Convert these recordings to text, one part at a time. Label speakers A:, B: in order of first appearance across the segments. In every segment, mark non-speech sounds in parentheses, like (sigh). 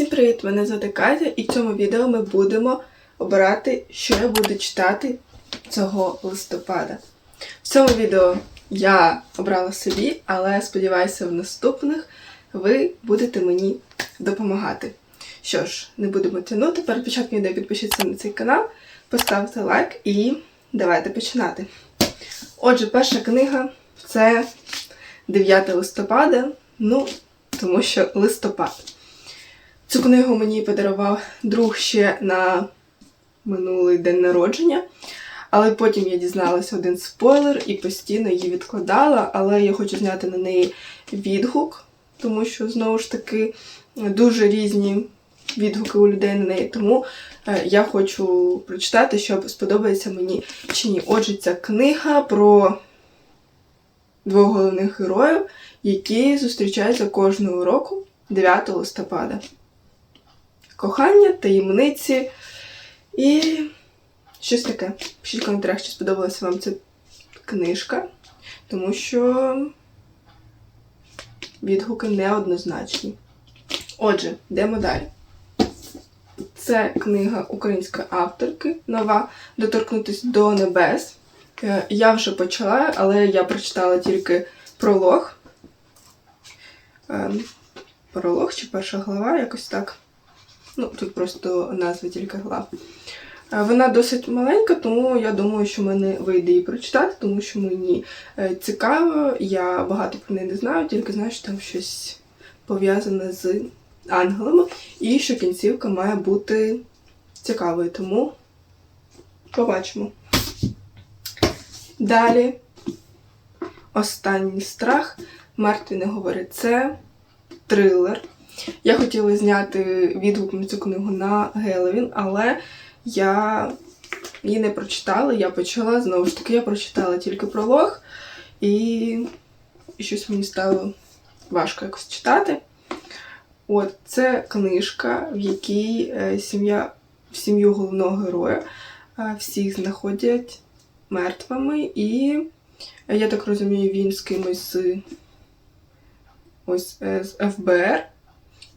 A: Всім привіт! Мене звати Катя, і в цьому відео ми будемо обирати, що я буду читати цього листопада. В цьому відео я обрала собі, але сподіваюся, в наступних ви будете мені допомагати. Що ж, не будемо тягнути. Перед початком відео підпишіться на цей канал, поставте лайк і давайте починати. Отже, перша книга це 9 листопада. Ну, тому що листопад. Цю книгу мені подарував друг ще на минулий день народження, але потім я дізналася один спойлер і постійно її відкладала, але я хочу зняти на неї відгук, тому що знову ж таки дуже різні відгуки у людей на неї. Тому е, я хочу прочитати, щоб сподобається мені чи ні. Отже, ця книга про двох головних героїв, які зустрічаються кожного року 9 листопада. Кохання, таємниці і щось таке. Пишіть в коментарях, чи сподобалася вам ця книжка, тому що відгуки неоднозначні. Отже, йдемо далі. Це книга української авторки нова Доторкнутись до небес. Е, Я вже почала, але я прочитала тільки пролог. Ем, Пролог чи перша глава, якось так. Ну, тут просто назви тільки глав. Е, Вона досить маленька, тому я думаю, що мене вийде її прочитати, тому що мені е, цікаво. Я багато про неї не знаю, тільки знаю, що там щось пов'язане з ангелами, і що кінцівка має бути цікавою. Тому побачимо. Далі. Останній страх. Мертві не говорить. Це трилер. Я хотіла зняти відгук на цю книгу на Геловін, але я її не прочитала. Я почала, знову ж таки, я прочитала тільки пролог, і, щось мені стало важко якось читати. От, це книжка, в якій е, сім'я, в сім'ю головного героя е, всіх знаходять мертвими, і е, я так розумію, він з кимось з, ось, з ФБР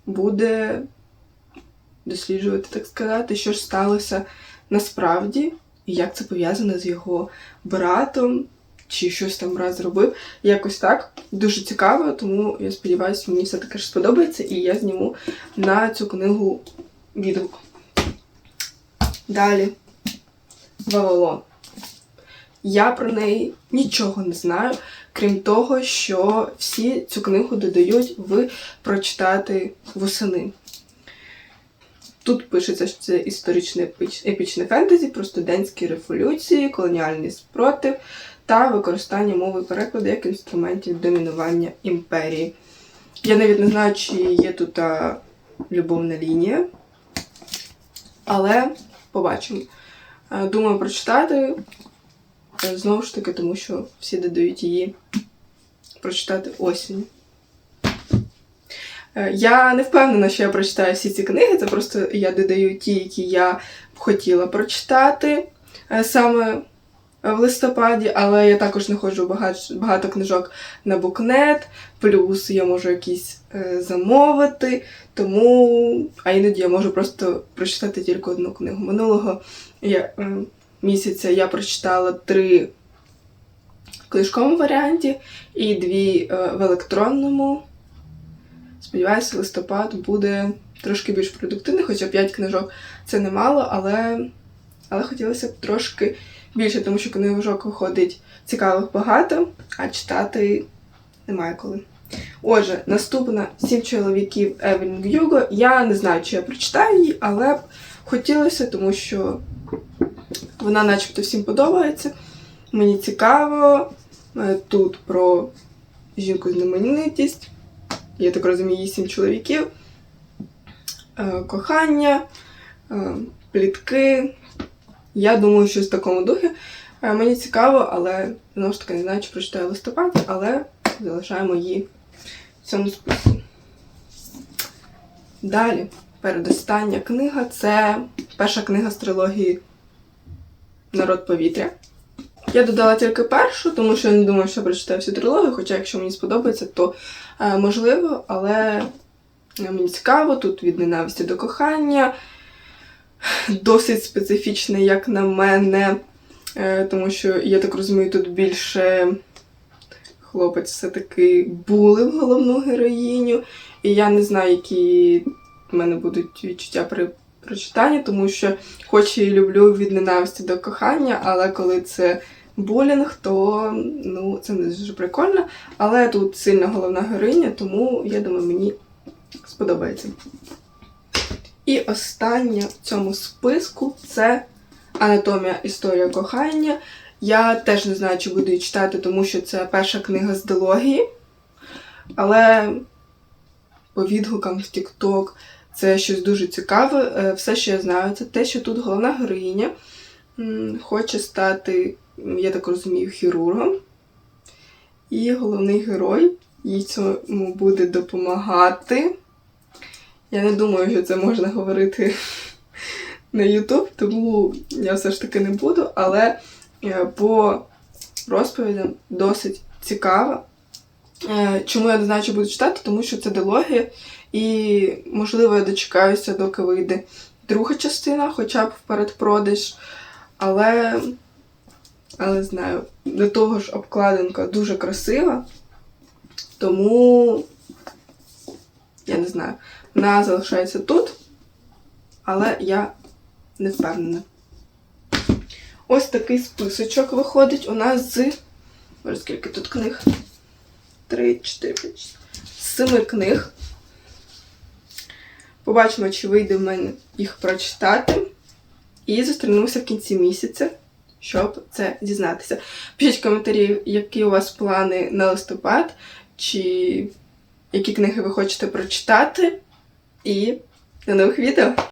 A: буде досліджувати, так сказати, що ж сталося насправді, і як це пов'язано з його братом, чи щось там брат зробив. Якось так. Дуже цікаво, тому я сподіваюся, мені все таки ж сподобається, і я зніму на цю книгу відгук. Далі. Вавилон. Я про неї нічого не знаю, крім того, що всі цю книгу додають в прочитати восени. Тут пишеться, що це історичне епічне фентезі про студентські революції, колоніальний спротив та використання мови перекладу як інструментів домінування імперії. Я навіть не знаю, чи є тут а, любовна лінія, але побачимо. Думаю прочитати. Е, Знову ж таки, тому що всі додають її прочитати осінь. Е, Я не впевнена, що я прочитаю всі ці книги, це просто я додаю ті, які я хотіла прочитати е, саме в листопаді, але я також не ходжу багато, багато книжок на букнет, плюс я можу якісь е, замовити, тому а іноді я можу просто прочитати тільки одну книгу. Минулого я, місяця я прочитала три книжковому варіанті і дві е, в електронному. Сподіваюся, листопад буде трошки більш продуктивний, хоча 5 книжок це немало, але, але хотілося б трошки більше, тому що книжок виходить цікавих багато, а читати немає коли. Отже, наступна сім чоловіків Евелін Гюго. Я не знаю, чи я прочитаю її, але б хотілося, тому що вона начебто всім подобається. Мені цікаво. Е, Тут про жінку знаменитість. Я так розумію, її сім чоловіків. Е, Кохання, е, плітки. Я думаю, щось в такому духі. Мені цікаво, але знову ж таки не знаю, чи прочитаю листопаді, але залишаємо її в цьому списку. Далі, передостання книга це перша книга з трилогії Народ повітря. Я додала тільки першу, тому що я не думаю, що прочитаю всю трилогію, хоча якщо мені сподобається, то е, можливо, але Мені цікаво, тут від ненависті до кохання. Досить специфічний, як на мене, е, тому що, я так розумію, тут більше хлопець все-таки булив головну героїню. І я не знаю, які в мене будуть відчуття при прочитанні, тому що хоч і люблю від ненависті до кохання, але коли це булінг, то ну, це не дуже прикольно. Але тут сильна головна героїня, тому я думаю, мені сподобається. І останнє в цьому списку це Анатомія історія кохання. Я теж не знаю, чи буду її читати, тому що це перша книга з дилогії. Але по відгукам в TikTok це щось дуже цікаве. Е, Все, що я знаю, це те, що тут головна героїня хоче стати, я так розумію, хірургом. І головний герой їй цьому буде допомагати. Я не думаю, що це можна говорити (laughs) на YouTube, тому я все ж таки не буду, але е, по розповідям досить цікаво. Е, Чому я не знаю, чи буду читати, тому що це дилогія, і, можливо, я дочекаюся, доки вийде друга частина, хоча б в передпродаж. Але, але знаю, до того ж обкладинка дуже красива, тому я не знаю, вона залишається тут, але я не впевнена. Ось такий списочок виходить у нас з. Боже, скільки тут книг? Три, чотири, п'ять, шість. З семи книг. Побачимо, чи вийде в мене їх прочитати. І зустрінемося в кінці місяця, щоб це дізнатися. Пишіть коментарі, які у вас плани на листопад, чи які книги ви хочете прочитати. І до нових відео!